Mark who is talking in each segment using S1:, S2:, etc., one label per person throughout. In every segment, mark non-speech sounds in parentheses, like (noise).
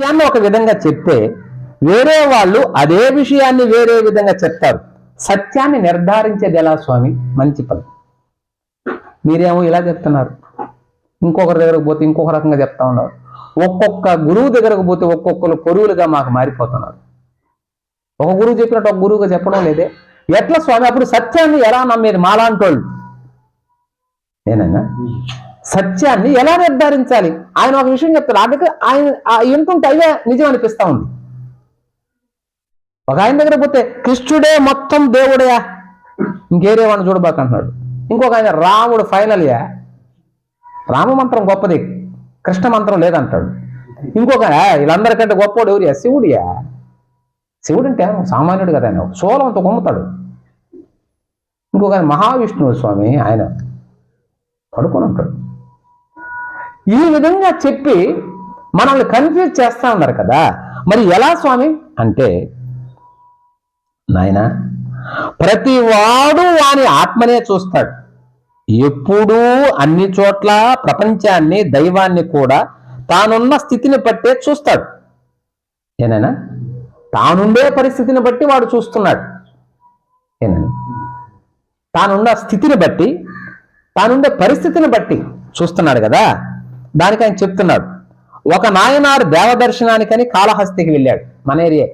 S1: విషయాన్ని ఒక విధంగా చెప్తే వేరే వాళ్ళు అదే విషయాన్ని వేరే విధంగా చెప్తారు. సత్యాన్ని నిర్ధారించేది ఎలా స్వామి మంచి పని మీరేమో ఇలా చెప్తున్నారు. ఇంకొకరి దగ్గరకు పోతే ఇంకొక రకంగా చెప్తా ఉన్నారు. ఒక్కొక్క గురువు దగ్గరకు పోతే ఒక్కొక్కరు పొరువులుగా మాకు మారిపోతున్నారు. ఒక గురువు చెప్పినట్టు ఒక గురువుగా చెప్పడం లేదే. ఎట్లా స్వామి? అప్పుడు సత్యాన్ని ఎలా నమ్మేది? మాలాంటోళ్ళు. ఏనైనా? సత్యాన్ని ఎలా నిర్ధారించాలి? ఆయన ఒక విషయం చెప్తారు అందుకే ఆయన వింటుంటే అయ్యే నిజం అనిపిస్తా ఉంది. ఒక ఆయన దగ్గర పోతే కృష్ణుడే మొత్తం దేవుడయా? ఇంకేరే వాడిని చూడబాకంటున్నాడు. ఇంకొక ఆయన రాముడు ఫైనల్యా రామమంత్రం రామ మంత్రం గొప్పది. కృష్ణ మంత్రం లేదంటాడు. ఇంకొక వీళ్ళందరికంటే గొప్పవాడు ఎవరియా శివుడియా శివుడు అంటే సామాన్యుడు కదా ఆయన. సోలంతో కొమ్ముతాడు. ఇంకొక ఆయన మహావిష్ణువు స్వామి ఆయన పడుకొని ఉంటాడు. ఈ విధంగా చెప్పి మనల్ని కన్ఫ్యూజ్ చేస్తా ఉన్నారు కదా. మరి ఎలా స్వామి? అంటే నాయన ప్రతి వాడు వాని ఆత్మనే చూస్తాడు. ఎప్పుడూ అన్ని చోట్ల ప్రపంచాన్ని దైవాన్ని కూడా తానున్న స్థితిని బట్టే చూస్తాడు. ఏనైనా? తానుండే పరిస్థితిని బట్టి వాడు చూస్తున్నాడు. ఏనైనా? తానున్న స్థితిని బట్టి తానుండే పరిస్థితిని బట్టి చూస్తున్నాడు కదా. దానికి ఆయన చెప్తున్నాడు ఒక నాయనారు దేవదర్శనానికని కాళహస్తికి వెళ్ళాడు. మన ఏరియా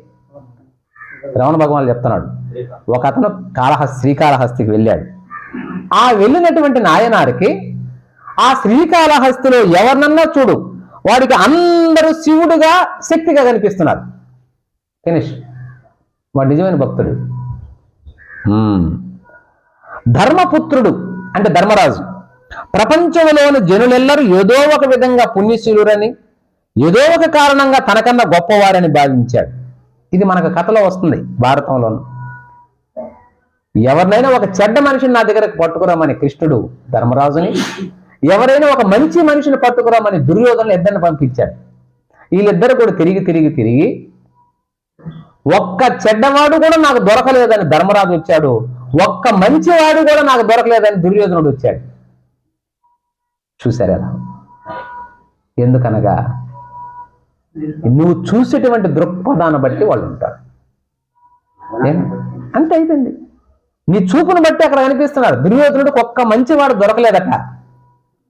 S1: రమణ భగవాన్ చెప్తున్నాడు ఒక అతను కాళహస్తి శ్రీకాళహస్తికి వెళ్ళాడు. ఆ వెళ్ళినటువంటి నాయనారికి ఆ శ్రీకాళహస్తిలో ఎవరినన్నా చూడు వాడికి అందరూ శివుడుగా శక్తిగా కనిపిస్తున్నారు. ఫినిష్. వాడు నిజమైన భక్తుడు. ధర్మపుత్రుడు అంటే ధర్మరాజు. ప్రపంచంలోని జనులెల్లరూ ఏదో ఒక విధంగా పుణ్యశీలురని ఏదో ఒక కారణంగా తనకన్నా గొప్పవారని భావించాడు. ఇది మనకు కథలో వస్తుంది భారతంలోను. ఎవరినైనా ఒక చెడ్డ మనిషిని నా దగ్గరకు పట్టుకురామని కృష్ణుడు ధర్మరాజుని ఎవరైనా ఒక మంచి మనిషిని పట్టుకురామని దుర్యోధన ఇద్దరిని పంపించాడు. వీళ్ళిద్దరు కూడా తిరిగి తిరిగి తిరిగి ఒక్క చెడ్డవాడు కూడా నాకు దొరకలేదని ధర్మరాజు వచ్చాడు. ఒక్క మంచివాడు కూడా నాకు దొరకలేదని దుర్యోధనుడు వచ్చాడు. చూశారు ఎలా ఎందుకనగా నువ్వు చూసేటువంటి దృక్పథాన్ని బట్టి వాళ్ళు ఉంటారు. ఏం? అంతే అయిపోయింది. నీ చూపును బట్టి అక్కడ కనిపిస్తున్నారు దుర్యోధనుడికి ఒక్క మంచివాడు దొరకలేదట.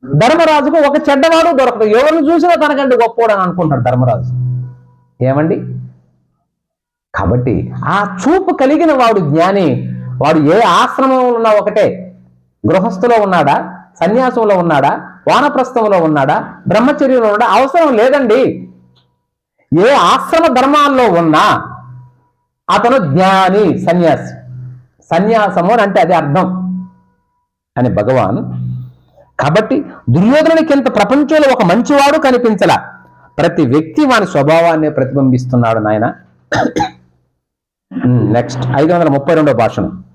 S1: ధర్మరాజుకు ఒక చెడ్డవాడు దొరకదు. ఎవరిని చూసినా తనకంటే గొప్పవాడు అని అనుకుంటాడు ధర్మరాజు. ఏమండి? కాబట్టి ఆ చూపు కలిగిన వాడు జ్ఞాని వాడు ఏ ఆశ్రమంలో ఉన్నా ఒకటే. గృహస్థులో ఉన్నాడా? సన్యాసంలో ఉన్నాడా? వానప్రస్థంలో ఉన్నాడా? బ్రహ్మచర్యంలో ఉన్నాడా? అవసరం లేదండి. ఏ ఆశ్రమ ధర్మాల్లో ఉన్నా అతను జ్ఞాని సన్యాసి. సన్యాసము అని అంటే అది అర్థం. అని భగవాన్ కాబట్టి దుర్యోధనుడికి ఇంత ప్రపంచంలో ఒక మంచివాడు కనిపించలా. ప్రతి వ్యక్తి వాని స్వభావాన్ని ప్రతిబింబిస్తున్నాడు నాయన. నెక్స్ట్ (clears throat) ఐదు వందల ముప్పై రెండో భాషను.